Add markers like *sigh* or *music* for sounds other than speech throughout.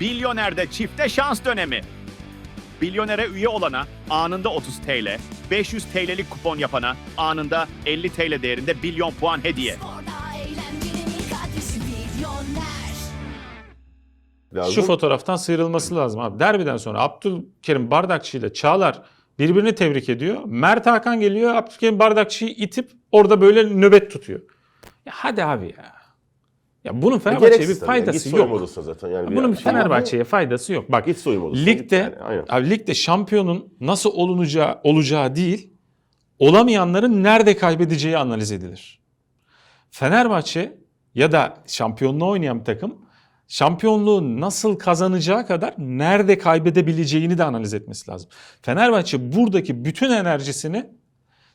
Bilyoner'de çifte şans dönemi. Bilyonere üye olana anında 30 TL, 500 TL'lik kupon yapana anında 50 TL değerinde bilyon puan hediye. Lazım. Şu fotoğraftan sıyrılması lazım abi. Derbiden sonra Abdülkerim Bardakçı ile Çağlar birbirini tebrik ediyor. Mert Hakan geliyor Abdülkerim Bardakçı'yı itip orada böyle nöbet tutuyor. Ya hadi abi ya. Ya bunun Fenerbahçe'ye bir Gereksiz tabii. faydası Git soyunma yok. odasına zaten. Yani Bunun bir Fenerbahçe'ye faydası yok. Bak Git soyunma odasına. git ligde yani, aynen. abi ligde şampiyonun nasıl olunacağı olacağı değil, olamayanların nerede kaybedeceği analiz edilir. Fenerbahçe ya da şampiyonluğu oynayan bir takım şampiyonluğu nasıl kazanacağı kadar nerede kaybedebileceğini de analiz etmesi lazım. Fenerbahçe buradaki bütün enerjisini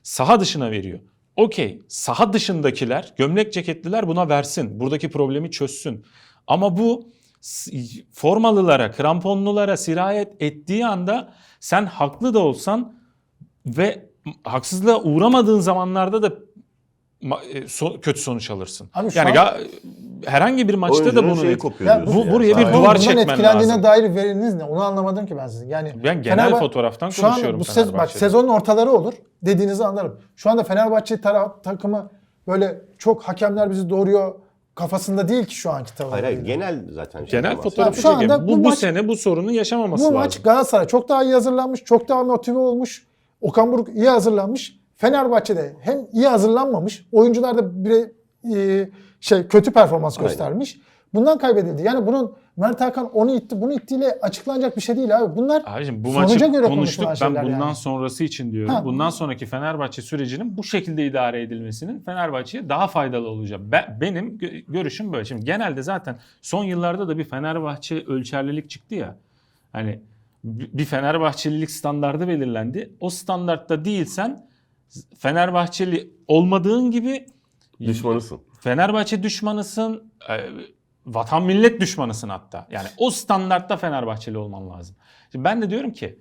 saha dışına veriyor. Okey, saha dışındakiler, gömlek ceketliler buna versin. Buradaki problemi çözsün. Ama bu formalılara, kramponlulara sirayet ettiği anda sen haklı da olsan ve haksızlığa uğramadığın zamanlarda da so- kötü sonuç alırsın. Abi şu yani an- herhangi bir maçta da bunu şeyi kopuyor bu- yani. buraya bir Aynen. duvar çekmen etkilendiğine lazım. dair veriniz ne? Onu anlamadım ki ben sizin. Yani Ben genel Fenerbahçe- fotoğraftan şu an konuşuyorum bu sez, bak sezonun ortaları olur dediğinizi anlarım. Şu anda Fenerbahçe taraf, takımı böyle çok hakemler bizi doğuruyor kafasında değil ki şu anki tavır. Hayır hayır genel zaten. şey Genel fotoğrafı şu anda bu Bu, bu maç- sene bu sorunu yaşamaması Bu lazım. maç Galatasaray çok daha iyi hazırlanmış, çok daha motive olmuş. Okan Buruk iyi hazırlanmış. Fenerbahçe'de hem iyi hazırlanmamış, oyuncular da bire, e, şey kötü performans Aynen. göstermiş. Bundan kaybedildi. Yani bunun Mert Hakan onu itti, bunu ittiğiyle açıklanacak bir şey değil abi. Bunlar Abicim bu Sonuca maçı göre konuştuk. Ben bundan yani. sonrası için diyorum. Ha. Bundan sonraki Fenerbahçe sürecinin bu şekilde idare edilmesinin Fenerbahçe'ye daha faydalı olacak. Be- benim gö- görüşüm böyle. Şimdi genelde zaten son yıllarda da bir Fenerbahçe ölçerlilik çıktı ya. Hani bi- bir Fenerbahçelilik standardı belirlendi. O standartta değilsen Fenerbahçeli olmadığın gibi Düşmanısın. Fenerbahçe düşmanısın, e, vatan millet düşmanısın hatta. Yani o standartta Fenerbahçeli olman lazım. Şimdi ben de diyorum ki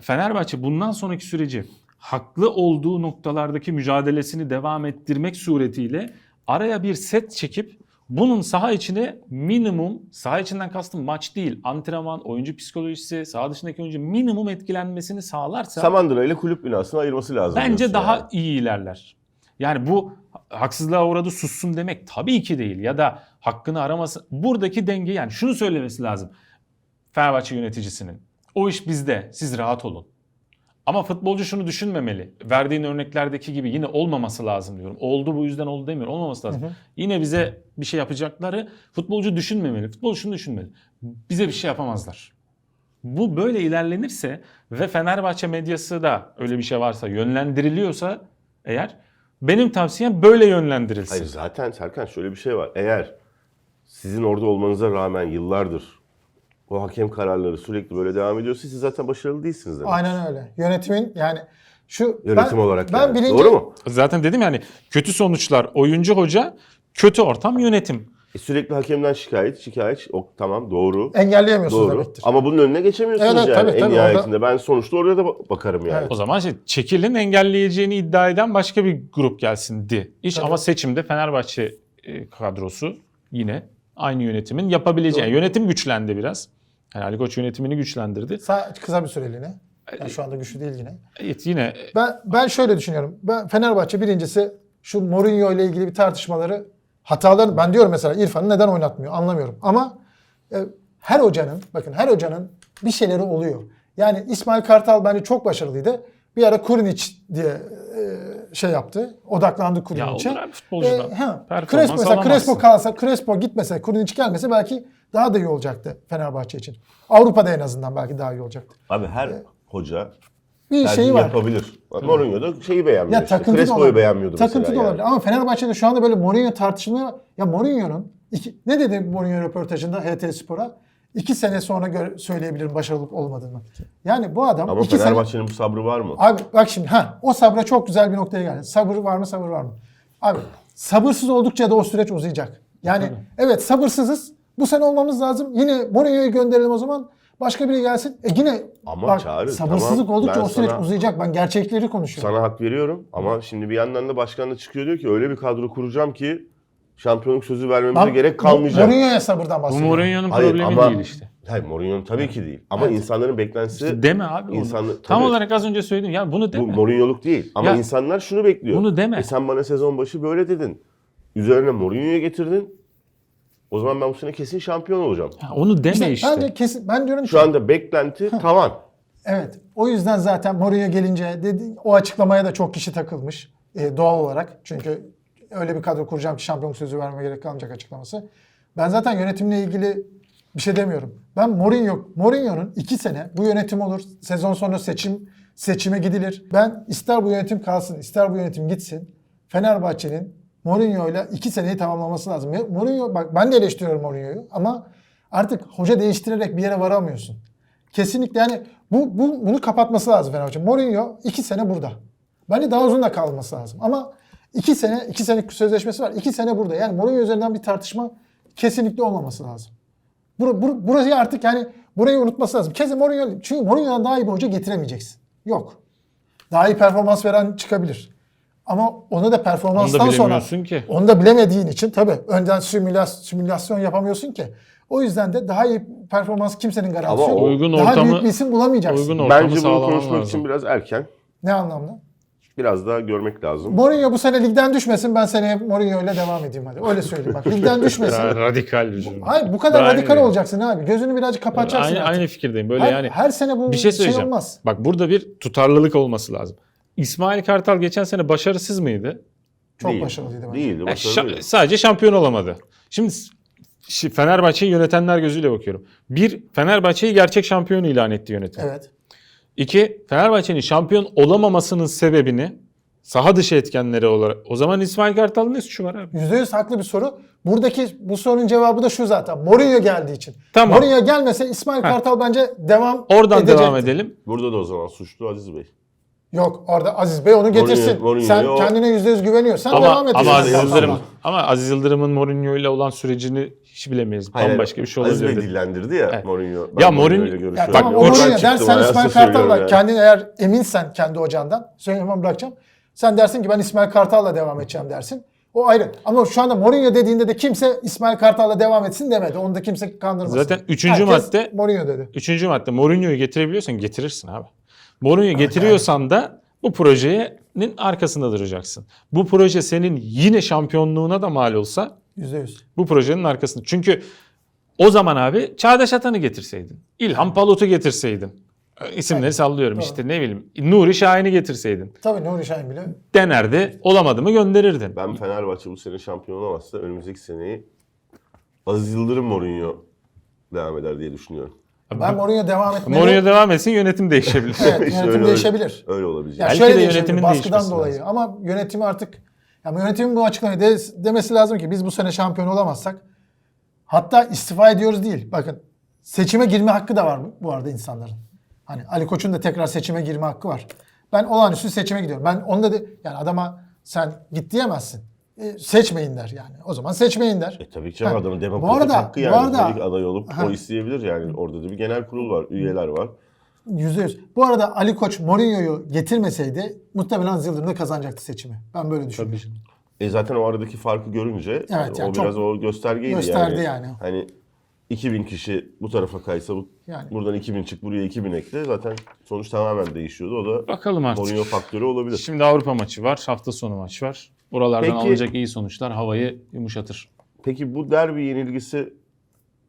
Fenerbahçe bundan sonraki süreci haklı olduğu noktalardaki mücadelesini devam ettirmek suretiyle araya bir set çekip bunun saha içine minimum, saha içinden kastım maç değil, antrenman, oyuncu psikolojisi, saha dışındaki oyuncu minimum etkilenmesini sağlarsa Samandıra ile kulüp binasını ayırması lazım. Bence diyorsun daha yani. iyi ilerler. Yani bu haksızlığa uğradı sussun demek tabii ki değil. Ya da hakkını araması. Buradaki denge yani şunu söylemesi lazım. Fenerbahçe yöneticisinin. O iş bizde. Siz rahat olun. Ama futbolcu şunu düşünmemeli. Verdiğin örneklerdeki gibi yine olmaması lazım diyorum. Oldu bu yüzden oldu demiyorum. Olmaması lazım. Yine bize bir şey yapacakları futbolcu düşünmemeli. Futbolcu şunu düşünmeli. Bize bir şey yapamazlar. Bu böyle ilerlenirse ve Fenerbahçe medyası da öyle bir şey varsa yönlendiriliyorsa eğer benim tavsiyem böyle yönlendirilsin. Hayır zaten Serkan şöyle bir şey var. Eğer sizin orada olmanıza rağmen yıllardır o hakem kararları sürekli böyle devam ediyorsa siz zaten başarılı değilsiniz demek. aynen öyle. Yönetimin yani şu Yönetim ben, olarak ben yani. birinci, Doğru mu? Zaten dedim yani kötü sonuçlar oyuncu hoca, kötü ortam yönetim. E sürekli hakemden şikayet, şikayet. O, tamam doğru. engelleyemiyorsunuz Doğru. demektir. Ama bunun önüne geçemiyorsunuz Evet, yani tabii, en tabii, nihayetinde. Ben sonuçta oraya da ba- bakarım yani. Evet. O zaman şey, çekilin engelleyeceğini iddia eden başka bir grup gelsin di. İş Tabii. ama seçimde Fenerbahçe e, kadrosu yine aynı yönetimin yapabileceği. Yani yönetim güçlendi biraz. Yani Ali Koç yönetimini güçlendirdi. Sa- kısa bir süreliğine. Yani şu anda güçlü değil yine. Evet yine Ben ben şöyle düşünüyorum. Ben Fenerbahçe birincisi şu Mourinho ile ilgili bir tartışmaları hataların ben diyorum mesela İrfan'ı neden oynatmıyor anlamıyorum. Ama e, her hocanın bakın her hocanın bir şeyleri oluyor. Yani İsmail Kartal bence çok başarılıydı. Bir ara Kurnic diye e, şey yaptı. Odaklandı Kurnic'e. olur abi futbolcudan. E, ha, Performans Crespo mesela alamazsın. Crespo kalsa, Crespo gitmese, Kurnic gelmese belki daha da iyi olacaktı Fenerbahçe için. Avrupa'da en azından belki daha iyi olacaktı. Abi her hoca Bir şeyi var. yapabilir. Mourinho da şeyi beğenmiyor. Ya işte. takıntı da Crespo'yu olabilir. beğenmiyordu Takıntı mesela. da yani. olabilir. Ama Fenerbahçe'de şu anda böyle Mourinho tartışılmıyor. Ya Mourinho'nun iki, ne dedi Mourinho röportajında HT Spor'a? İki sene sonra gör, söyleyebilirim başarılı olmadığını. Yani bu adam Ama iki sene... Fenerbahçe'nin bu sabrı var mı? Abi bak şimdi ha o sabra çok güzel bir noktaya geldi. Sabır var mı sabır var mı? Abi sabırsız oldukça da o süreç uzayacak. Yani evet sabırsızız. Bu sene olmamız lazım. Yine Mourinho'yu gönderelim o zaman. Başka biri gelsin. E yine Ama bak Çağrı, sabırsızlık tamam. oldukça Ben o süreç sana- uzayacak. Ben gerçekleri konuşuyorum. Sana hak veriyorum ama şimdi bir yandan da başkan da çıkıyor diyor ki öyle bir kadro kuracağım ki şampiyonluk sözü vermemize Ben gerek kalmayacak. Mourinho'ya sabırdan bu bahsediyorum. Mourinho'nun Hayır, problemi ama- değil işte. Hayır Mourinho'nun tabii ki değil. Ama Evet. insanların beklentisi İşte deme abi onu. İnsanlı- Tam tabii. olarak az önce söyledim. Ya bunu bu deme. Mourinho'luk değil. Ama Ya- insanlar şunu bekliyor. Bunu deme. E sen bana sezon başı böyle dedin. Üzerine Mourinho'yu getirdin. O zaman ben bu sene kesin şampiyon olacağım. Ya onu deme İşte işte. Bence kesin, ben diyorum Şu anda beklenti tavan. Evet. O yüzden zaten Mourinho gelince dedi, o açıklamaya da çok kişi takılmış. e, doğal olarak. Çünkü öyle bir kadro kuracağım ki şampiyon sözü vermeme gerek kalmayacak açıklaması. Ben zaten yönetimle ilgili bir şey demiyorum. Ben Mourinho, Mourinho'nun iki sene bu yönetim olur. Sezon sonu seçim seçime gidilir. Ben ister bu yönetim kalsın, ister bu yönetim gitsin. Fenerbahçe'nin Mourinho'yla iki seneyi tamamlaması lazım. Mourinho bak ben de eleştiriyorum Mourinho'yu ama artık hoca değiştirerek bir yere varamıyorsun. Kesinlikle yani bu, bu bunu kapatması lazım Fenerbahçe. Mourinho iki sene burada. Bence daha uzun da kalması lazım. Ama iki sene, iki senelik sözleşmesi var. İki sene burada. Yani Mourinho üzerinden bir tartışma kesinlikle olmaması lazım. Bur, bur, burayı artık yani burayı unutması lazım. Kesin Mourinho, çünkü Mourinho'dan daha iyi bir hoca getiremeyeceksin. Yok. Daha iyi performans veren çıkabilir. Ama onu da performanstan Onu da sonra ki. onu da bilemediğin için tabii önden simülas, simülasyon yapamıyorsun ki. O yüzden de daha iyi performans kimsenin garantisi Ama yok. Uygun daha ortamı- büyük bir isim bulamayacaksın. Uygun ortamı Bence bunu konuşmak lazım. için biraz erken. Ne anlamda? Biraz daha görmek lazım. Mourinho bu sene ligden düşmesin. Ben seneye Mourinho ile devam edeyim hadi. Öyle söyleyeyim bak. Ligden *laughs* düşmesin. Daha radikal bir cümle. Hayır bu kadar Daha radikal iyi. olacaksın abi. Gözünü birazcık kapatacaksın Aynı, artık. aynı fikirdeyim. Böyle her, yani her sene bu bir şey şey olmaz. Bak burada bir tutarlılık olması lazım. İsmail Kartal geçen sene başarısız mıydı? Çok Değil. başarılıydı bence. Değildi. Ya başarılıydı. şa- sadece şampiyon olamadı. Şimdi şi- Fenerbahçe'yi yönetenler gözüyle bakıyorum. Bir, Fenerbahçe'yi gerçek şampiyon ilan etti yönetim. Evet. İki, Fenerbahçe'nin şampiyon olamamasının sebebini saha dışı etkenleri olarak. O zaman İsmail Kartal'ın ne suçu var abi? %100 haklı bir soru. Buradaki bu sorunun cevabı da şu zaten. Mourinho geldiği için. Tamam. Mourinho gelmese İsmail Kartal bence devam Oradan edecekti. devam edelim. Burada da o zaman suçlu Aziz Bey. Yok orada Aziz Bey onu getirsin. Mourinho- Sen o- kendine %100 güveniyorsan Ama, devam et. ama Aziz Yıldırım ama Aziz Yıldırım'ın Mourinho ile olan sürecini hiç bilemeyiz. Hayır, Bambaşka bir şey Aziz Bey olabilir. dillendirdi ya Evet. Mourinho. Ya Ben Mourinho- Mourinho'yla Ya görüşüyorum. tamam o Oradan Mourinho çıktım, dersen İsmail söylüyorum Kartal'la yani. kendin eğer eminsen kendi hocandan söylemem bırakacağım. Sen dersin ki ben İsmail Kartal'la devam edeceğim dersin. O ayrı. Ama şu anda Mourinho dediğinde de kimse İsmail Kartal'la devam etsin demedi. Onu da kimse kandırmasın. Zaten üçüncü Herkes madde- Mourinho dedi. Üçüncü madde Mourinho'yu getirebiliyorsan getirirsin abi. Mourinho'yu getiriyorsan da bu projenin arkasında duracaksın. Bu proje senin yine şampiyonluğuna da mal olsa %100. bu projenin arkasında. Çünkü o zaman abi Çağdaş Atan'ı getirseydin. İlhan Palut'u getirseydin. İsimleri sallıyorum Doğru. işte ne bileyim. Nuri Şahin'i getirseydin. Tabii Nuri Şahin bile. Denerdi. Olamadı mı gönderirdin. Ben Fenerbahçe bu sene şampiyon olamazsa önümüzdeki seneyi Aziz Yıldırım Mourinho devam eder diye düşünüyorum. Ben Mourinho devam etmeli. Mourinho devam etsin yönetim değişebilir. Evet yönetim öyle- değişebilir. Öyle olabilecek. Ya Belki şöyle de yönetimin baskıdan dolayı. lazım. Ama yönetimi artık ya yönetimin bu açıklamayı de- demesi lazım ki biz bu sene şampiyon olamazsak hatta istifa ediyoruz değil. Bakın seçime girme hakkı da var bu- bu arada insanların. Hani Ali Koç'un da tekrar seçime girme hakkı var. Ben olağanüstü seçime gidiyorum. Ben onu da de, yani adama sen git diyemezsin. E, seçmeyin der yani. O zaman seçmeyin der. E tabii ki canım adamın bu demokratik arada- hakkı bu yani. arada- Tabii ki aday olup Ha. o isteyebilir yani. Orada da bir genel kurul var, üyeler var. Yüzde yüz. Bu arada Ali Koç Mourinho'yu getirmeseydi muhtemelen Yıldırım da kazanacaktı seçimi. Ben böyle düşünüyorum. E zaten o aradaki farkı görünce Evet, o yani biraz çok o göstergeydi gösterdi yani. yani. Hani 2000 kişi bu tarafa kaysa bu, Yani. buradan 2000 çık buraya 2000 ekle zaten sonuç tamamen değişiyordu. O da Bakalım artık. Mourinho faktörü olabilir. Şimdi Avrupa maçı var. Hafta sonu maç var. Buralardan Peki- alınacak iyi sonuçlar havayı yumuşatır. Peki bu derbi yenilgisi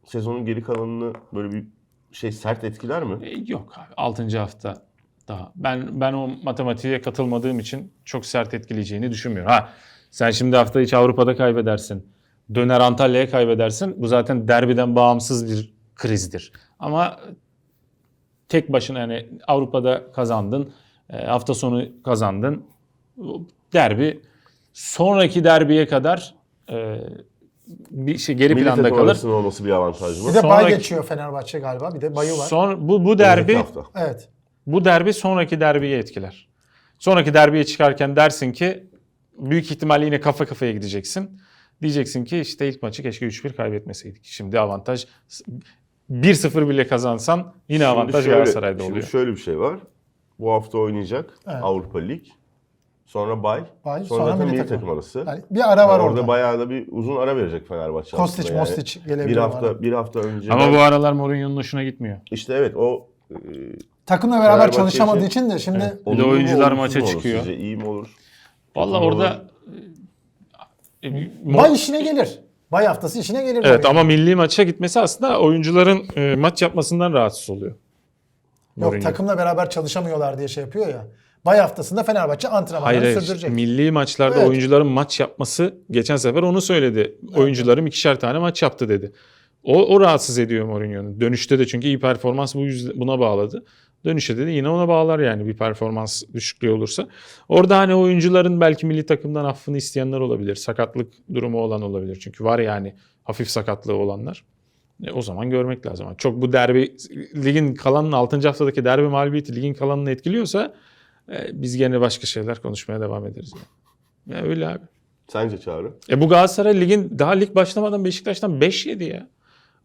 sezonun geri kalanını böyle bir şey sert etkiler mi? E, yok abi. 6. hafta daha. Ben ben o matematiğe katılmadığım için çok sert etkileyeceğini düşünmüyorum. Ha sen şimdi hafta içi Avrupa'da kaybedersin. Döner Antalya'ya kaybedersin. Bu zaten derbiden bağımsız bir krizdir. Ama tek başına yani Avrupa'da kazandın. e, Hafta sonu kazandın. Derbi sonraki derbiye kadar e, bir şey geri Milli planda kalır. arasında olması bir avantaj mı? Bir de Sonraki- bay geçiyor Fenerbahçe galiba. Bir de bayı var. Son, bu, bu derbi. Evet. Bu derbi sonraki derbiye etkiler. Sonraki derbiye çıkarken dersin ki büyük ihtimalle yine kafa kafaya gideceksin. Diyeceksin ki işte ilk maçı keşke 3-1 kaybetmeseydik. Şimdi avantaj 1-0 bile kazansan yine Şimdi avantaj şöyle- Galatasaray'da şimdi oluyor. şöyle bir şey var. Bu hafta oynayacak Evet. Avrupa Lig. Sonra bay. Bay, Sonra, sonra milli takım. takım arası. Yani bir ara var orada. orada. bayağı da bir uzun ara verecek Fenerbahçe aslında yani. Mostić gelebilir Bir hafta ara. bir hafta önce Ama bu aralar Mourinho'nun hoşuna gitmiyor. işte evet o e, Takımla beraber Fenerbahçe çalışamadığı için- için de şimdi Bir de oyuncular maça olur çıkıyor. Sizce iyi mi olur? Valla Olur. orada e, bay işine gelir. Bay haftası işine gelir. Evet tabii. ama milli maça gitmesi aslında oyuncuların e, maç yapmasından rahatsız oluyor. Yok Mourinho. takımla beraber çalışamıyorlar diye şey yapıyor ya. Bay haftasında Fenerbahçe antrenmanları Hayır, hayır. sürdürecek. milli maçlarda Evet. oyuncuların maç yapması geçen sefer onu söyledi. Oyuncularım ikişer tane maç yaptı dedi. O, o rahatsız ediyor Mourinho'nu. Dönüşte de çünkü iyi performans bu yüzde, buna bağladı. Dönüşte de yine ona bağlar yani bir performans düşüklüğü olursa. Orada hani oyuncuların belki milli takımdan affını isteyenler olabilir. Sakatlık durumu olan olabilir. Çünkü var yani hafif sakatlığı olanlar. E, o zaman görmek lazım. Çok bu derbi ligin kalanının 6. haftadaki derbi mağlubiyeti ligin kalanını etkiliyorsa e, biz gene başka şeyler konuşmaya devam ederiz. Yani. Ya öyle abi. Sence Çağrı? E bu Galatasaray ligin daha lig başlamadan Beşiktaş'tan 5 yedi ya.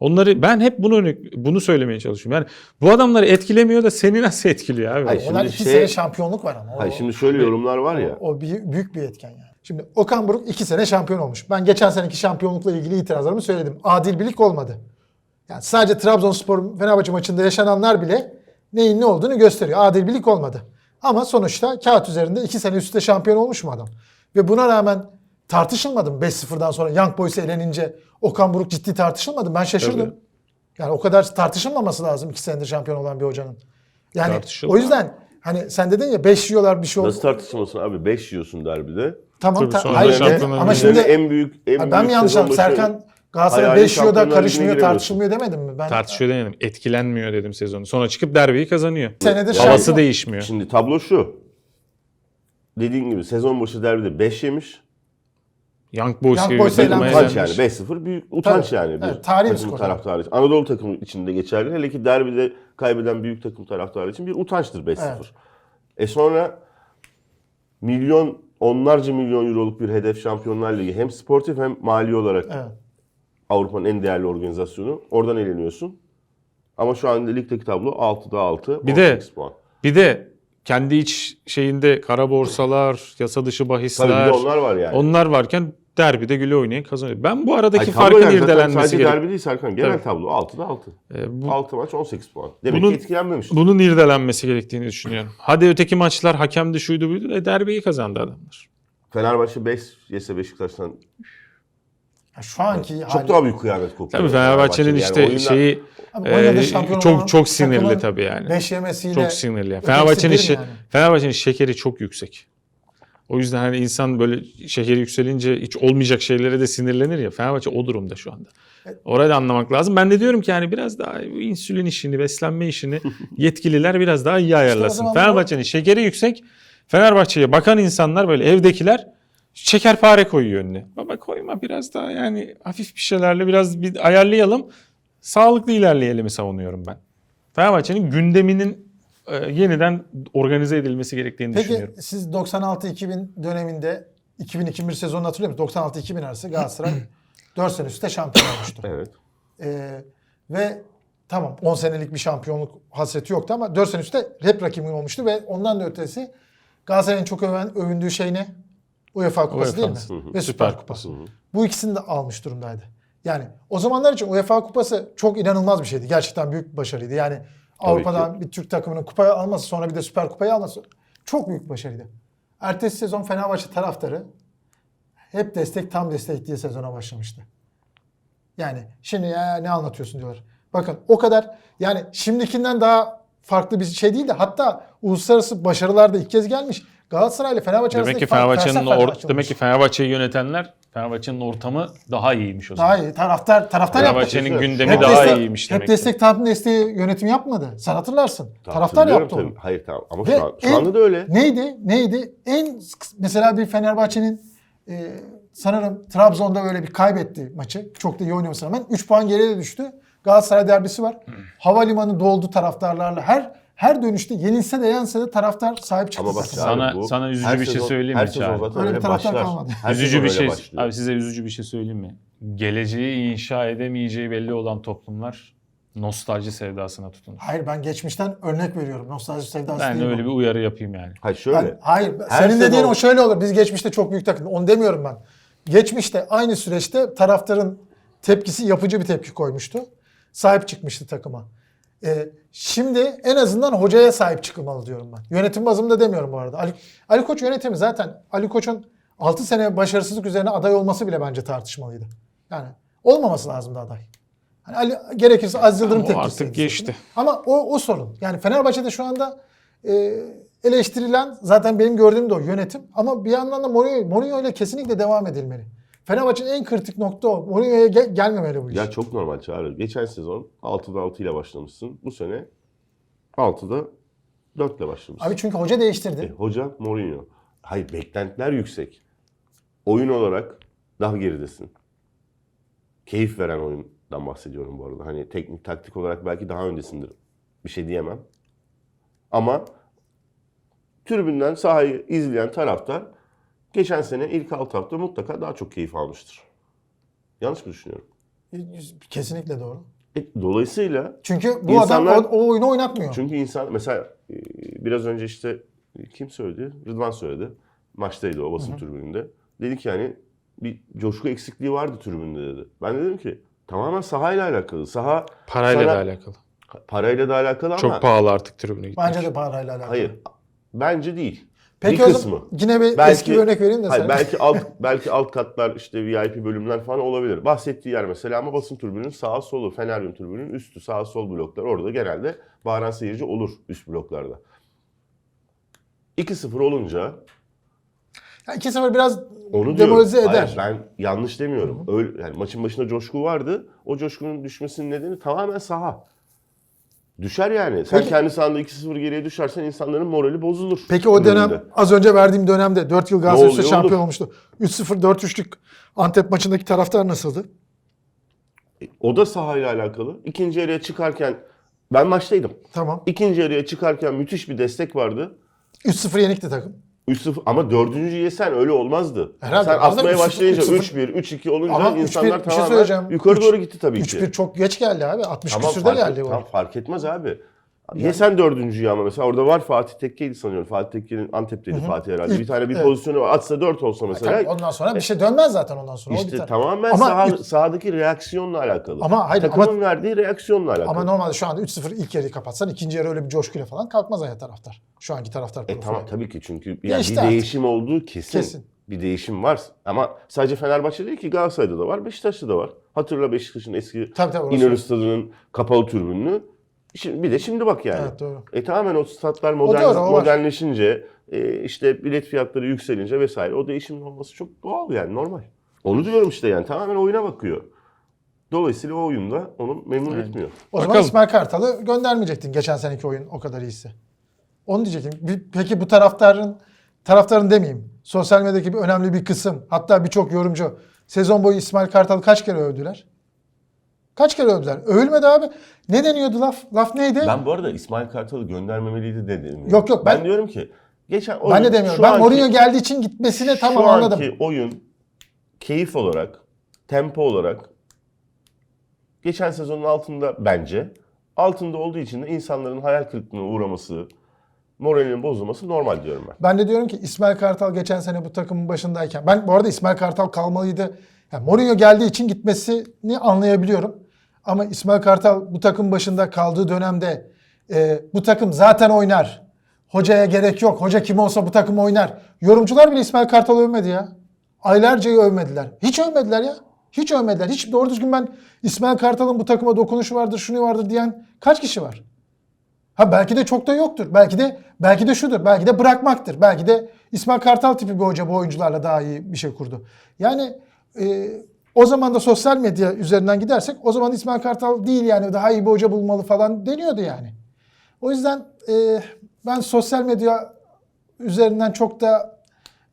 Onları ben hep bunu bunu söylemeye çalışıyorum. Yani bu adamları etkilemiyor da seni nasıl etkiliyor abi? Hayır, Onlar iki şey- sene şampiyonluk var ama. O, Hayır şimdi şöyle yorumlar var ya. o bir- büyük bir etken yani. Şimdi Okan Buruk iki sene şampiyon olmuş. Ben geçen seneki şampiyonlukla ilgili itirazlarımı söyledim. Adil birlik olmadı. Yani sadece Trabzonspor Fenerbahçe maçında yaşananlar bile neyin ne olduğunu gösteriyor. Adil birlik olmadı. Ama sonuçta kağıt üzerinde iki sene üstte şampiyon olmuş mu adam? Ve buna rağmen tartışılmadı mı 5-0'dan sonra Young Boys elenince Okan Buruk ciddi tartışılmadı. mı? Ben şaşırdım. Tabii. Yani o kadar tartışılmaması lazım iki senedir şampiyon olan bir hocanın. Yani o yüzden hani sen dedin ya 5 yiyorlar bir şey oldu. Nasıl tartışılmasın abi? 5 yiyorsun derbide. Tamam ta- sonra hayır, şampiyonlar ama Ligi. şimdi en büyük en ben mi büyük yanlış sezon anladım? başı- Serkan Galatasaray Hayali 5 yiyor da Şampiyonlar Ligi'ne karışmıyor giremiyorsun. tartışılmıyor demedim mi? Ben Tartışıyor demedim. Etkilenmiyor dedim sezonu. Sonra çıkıp derbiyi kazanıyor. Senedir Havası şampiyon. değişmiyor. Şimdi tablo şu. Dediğin gibi sezon başı derbide 5 yemiş. Young Boys Young gibi Boys bir takıma eğlenmiş. Utanç yani. eğlenmiş. 5-0 büyük utanç Tabii. yani bir Evet, tarihi bir takım skor. taraftarı için. Anadolu takımı için de geçerli. Hele ki derbide kaybeden büyük takım taraftarı için bir utançtır 5-0. Evet. E sonra milyon onlarca milyon euroluk bir hedef Şampiyonlar Ligi hem sportif hem mali olarak Evet. Avrupa'nın en değerli organizasyonu. Oradan eleniyorsun. Ama şu an ligdeki tablo 6'da 6, Bir de- 18 puan. Bir de kendi iç şeyinde kara borsalar, yasa dışı Tabii bir bahisler. de onlar var yani. Onlar varken derbide güle oynayan kazanıyor. Ben bu aradaki Ay, farkın yani irdelenmesi Sadece derbi değil Serkan. Genel Tabii. tablo 6'da 6. Ee, bu- 6 maç 18 puan. Demek Bunun- ki etkilenmemiş. bunun irdelenmesi gerektiğini düşünüyorum. Hadi öteki maçlar hakemdi şuydu buydu. E, derbiyi kazandı adamlar. Fenerbahçe 5 yese Beşiktaş'tan Ya Şu anki çok hali- daha büyük kıyamet kopuyor. Tabii Fenerbahçe'nin Yani işte oyunda- şeyi Abi e, çok çok sinirli tabii yani. 5 yemesiyle Çok sinirli. Yani. Fenerbahçe'nin şe- yani. Fenerbahçe'nin şekeri çok yüksek. O yüzden hani insan böyle şekeri yükselince hiç olmayacak şeylere de sinirlenir ya. Fenerbahçe o durumda şu anda. Orayı da anlamak lazım. Ben de diyorum ki yani biraz daha bu insülin işini, beslenme işini *laughs* yetkililer biraz daha iyi ayarlasın. zaman Fenerbahçe'nin şekeri yüksek. Fenerbahçe'ye bakan insanlar böyle evdekiler şekerpare koyuyor önüne. Baba koyma biraz daha yani hafif bir şeylerle biraz bir ayarlayalım. Sağlıklı ilerleyelim savunuyorum ben. Fenerbahçe'nin gündeminin e, yeniden organize edilmesi gerektiğini Peki düşünüyorum. siz 96-2000 döneminde 2000-2001 sezonunu hatırlıyor musunuz? 96-2000 arası Galatasaray *clears throat* 4 sene üstte şampiyon olmuştu. Evet. Ee, ve tamam 10 senelik bir şampiyonluk hasreti yoktu ama 4 sene üstte hep rakibin olmuştu ve ondan da ötesi Galatasaray'ın çok öven, övündüğü şey ne? UEFA Kupası değil mi? Hı Ve Süper Kupası. Bu ikisini de almış durumdaydı. Yani o zamanlar için UEFA Kupası çok inanılmaz bir şeydi. Gerçekten büyük bir başarıydı. Yani Avrupa'dan bir Türk takımının kupayı alması sonra bir de Süper Kupayı alması çok büyük bir başarıydı. Ertesi sezon Fenerbahçe taraftarı hep destek tam destek diye sezona başlamıştı. Yani şimdi ya ne anlatıyorsun diyorlar. Bakın o kadar yani şimdikinden daha farklı bir şey değil de hatta uluslararası başarılar da ilk kez gelmiş. Galatasaray ile Fenerbahçe Demek arasındaki ki Fenerbahçe'nin or- demek ki Fenerbahçe'yi yönetenler Fenerbahçe'nin ortamı daha iyiymiş o zaman. daha iyi. Taraftar taraftar. Fenerbahçe'nin Hep gündemi Hep daha destek- iyiymiş Hep demek. ki. destek tahmin desteği yönetim yapmadı. Sen hatırlarsın. Taraftar Hatırlıyorum yaptı onu. tabii. Hayır tamam ama Ve şu, an, şu en- anda da öyle. Neydi? Neydi? En mesela bir Fenerbahçe'nin e, sanırım Trabzon'da böyle bir kaybetti maçı. Çok da iyi oynamasına rağmen 3 puan geriye düştü. Galatasaray derbisi var. Havalimanı doldu taraftarlarla. Her her dönüşte yenilse de yense de taraftar sahip çıktı. Ama bak. Sana- bu sana üzücü her bir şey sezon- söyleyeyim her mi sezon Çağrı? zaten Öyle bir öyle taraftar başlar. kalmadı. Her üzücü sezon bir şey. başlıyor. Abi size üzücü bir şey söyleyeyim mi? Geleceği inşa edemeyeceği belli olan toplumlar Nostalji sevdasına tutunur. Hayır ben geçmişten örnek veriyorum. Nostalji sevdası Ben değil bu. öyle bir uyarı yapayım yani. Hayır şöyle. Ben- hayır. Her senin dediğin sezon- o şöyle olur. Biz geçmişte çok büyük takım. Onu demiyorum ben. Geçmişte aynı süreçte taraftarın tepkisi yapıcı bir tepki koymuştu. Sahip çıkmıştı takıma. Ee, şimdi en azından hocaya sahip çıkılmalı diyorum ben. Yönetim bazımda demiyorum bu arada. Ali, Ali Koç yönetimi zaten Ali Koç'un 6 sene başarısızlık üzerine aday olması bile bence tartışmalıydı. Yani olmaması lazımdı aday. Hani Ali, gerekirse Aziz Yıldırım tepkisi. artık geçti. Ama o, o sorun. Yani Fenerbahçe'de şu anda e, eleştirilen zaten benim gördüğüm de o yönetim. Ama bir yandan da Mourinho, Mourinho ile kesinlikle devam edilmeli. Fenerbahçe'nin en kritik nokta o. Mourinho'ya gel- gelmemeli bu iş. Ya çok normal Çağrı. Geçen sezon 6'da 6 ile başlamışsın. Bu sene 6'da 4 ile başlamışsın. Abi çünkü hoca değiştirdi. E, hoca Mourinho. Hayır beklentiler yüksek. Oyun olarak daha geridesin. Keyif veren oyundan bahsediyorum bu arada. Hani teknik taktik olarak belki daha öndesindir. Bir şey diyemem. Ama tribünden sahayı izleyen taraftar geçen sene ilk 6 hafta mutlaka daha çok keyif almıştır. Yanlış mı düşünüyorum? Kesinlikle doğru. E, dolayısıyla Çünkü bu İnsanlar- adam o, o oyunu oynatmıyor. Çünkü insan mesela e, biraz önce işte e, kim söyledi? Rıdvan söyledi. Maçtaydı o basın tribününde. Dedi ki yani bir coşku eksikliği vardı tribünde dedi. Ben de dedim ki tamamen sahayla alakalı. Saha Parayla sana- da alakalı. parayla da alakalı ama Çok pahalı artık tribüne gitmek. Bence de parayla alakalı. hayır. Bence değil. Peki bir kısmı. yine bir Belki- eski bir örnek vereyim de Hayır, sana. belki alt *laughs* belki alt katlar işte VIP bölümler falan olabilir. Bahsettiği yer mesela ama basın tribünün sağa solu, Feneryum tribünün üstü, sağ sol bloklar orada genelde bağıran seyirci olur üst bloklarda. 2-0 olunca Ya 2-0 biraz onu demoralize diyorum. eder. Hayır, ben yanlış demiyorum. Öyle, yani maçın başında coşku vardı. O coşkunun düşmesinin nedeni tamamen saha. Düşer yani. Sen Peki- kendi sahanda 2-0 geriye düşersen insanların morali bozulur. Peki o dönem tribünde. az önce verdiğim dönemde 4 yıl Galatasaray oluyor, şampiyon olur. olmuştu. 3-0 4-3'lük Antep maçındaki taraftar nasıldı? O da sahayla alakalı. İkinci yarıya çıkarken ben maçtaydım. Tamam. İkinci yarıya çıkarken müthiş bir destek vardı. 3-0 yenikti takım. 3-0 ama dördüncü yesen öyle olmazdı. Herhalde Sen atmaya 3-0 başlayınca 3-0 3-1, 3-2 olunca Ama 3-1 insanlar bir şey tamamen söyleyeceğim. yukarı doğru gitti tabii ki. 3-1 çok geç geldi abi. 60 Tamam, küsürde fark, geldi o. tamam, fark etmez abi. Ya sen dördüncüyü ama mesela orada var Fatih Tekke'ydi sanıyorum. Fatih Tekke'nin Antep'teydi Fatih herhalde. Bir tane bir evet. pozisyonu var. Atsa 4 olsa mesela. Tabii ondan sonra bir şey dönmez zaten ondan sonra. işte tamamen Ama saha, üç- sahadaki reaksiyonla alakalı. Ama hayır, Takımın ama- verdiği reaksiyonla alakalı. Ama normalde şu anda 3-0 ilk yarıyı kapatsan ikinci yarı öyle bir coşkuyla falan kalkmaz ayağa taraftar. Şu anki taraftar E profili. tamam tabii ki çünkü yani Değişti bir artık. değişim olduğu kesin. Kesin. Bir değişim var. Ama sadece Fenerbahçe değil ki Galatasaray'da da var, Beşiktaş'ta da var. Hatırla Beşiktaş'ın eski Tabii, İnönü. Stadı'nın kapalı tribününü. Şimdi, bir de şimdi bak yani. Evet, doğru. E tamamen o statlar modern, doğru, o modernleşince, e, işte bilet fiyatları yükselince vesaire o değişimin olması çok doğal yani normal. Onu diyorum işte yani tamamen oyuna bakıyor. Dolayısıyla o oyunda onu memnun etmiyor. O zaman Bakalım. İsmail Kartal'ı göndermeyecektin geçen seneki oyun o kadar iyiyse. Onu diyecektim. Peki bu taraftarın, taraftarın demeyeyim. Sosyal medyadaki bir önemli bir kısım, hatta birçok yorumcu sezon boyu İsmail Kartal'ı kaç kere övdüler? Kaç kere övdüler? Övülmedi abi. Ne deniyordu laf? Laf neydi? Ben bu arada İsmail Kartal'ı göndermemeliydi de dedim. Yok, yok, Ben, ben- diyorum ki geçen oyun, ben de demiyorum. şu Ben anki- Mourinho geldiği için gitmesine tamam şu anladım. anki oyun keyif olarak, tempo olarak geçen sezonun altında bence. Altında olduğu için de insanların hayal kırıklığına uğraması, moralinin bozulması normal diyorum ben. Ben de diyorum ki İsmail Kartal geçen sene bu takımın başındayken ben bu arada İsmail Kartal kalmalıydı. Yani Mourinho geldiği için gitmesini anlayabiliyorum. Ama İsmail Kartal bu takım başında kaldığı dönemde e, bu takım zaten oynar. Hocaya gerek yok. Hoca kim olsa bu takım oynar. Yorumcular bile İsmail Kartal övmedi ya. Aylarca övmediler. Hiç övmediler ya. Hiç övmediler. Hiç doğru düzgün ben İsmail Kartal'ın bu takıma dokunuşu vardır, şunu vardır diyen kaç kişi var? Ha belki de çok da yoktur. Belki de belki de şudur. Belki de bırakmaktır. Belki de İsmail Kartal tipi bir hoca bu oyuncularla daha iyi bir şey kurdu. Yani e, o zaman da sosyal medya üzerinden gidersek o zaman İsmail Kartal değil yani daha iyi bir hoca bulmalı falan deniyordu yani. O yüzden e, ben sosyal medya üzerinden çok da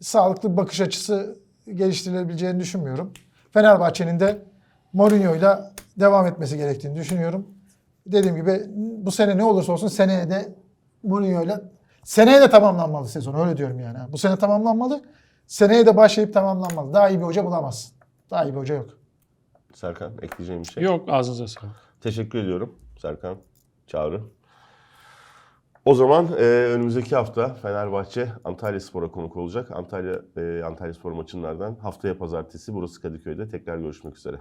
sağlıklı bir bakış açısı geliştirilebileceğini düşünmüyorum. Fenerbahçe'nin de Mourinho'yla devam etmesi gerektiğini düşünüyorum. Dediğim gibi bu sene ne olursa olsun seneye de Mourinho'yla seneye de tamamlanmalı sezon öyle diyorum yani. Bu sene tamamlanmalı. Seneye de başlayıp tamamlanmalı. Daha iyi bir hoca bulamazsın. Daha iyi bir hoca yok. Serkan ekleyeceğim bir şey. Yok ağzınıza sağlık. Teşekkür ediyorum. Serkan, Çağrı. O zaman e, önümüzdeki hafta Fenerbahçe Antalya Spor'a konuk olacak. Antalya e, Antalya Spor maçınlardan haftaya pazartesi burası Kadıköy'de tekrar görüşmek üzere.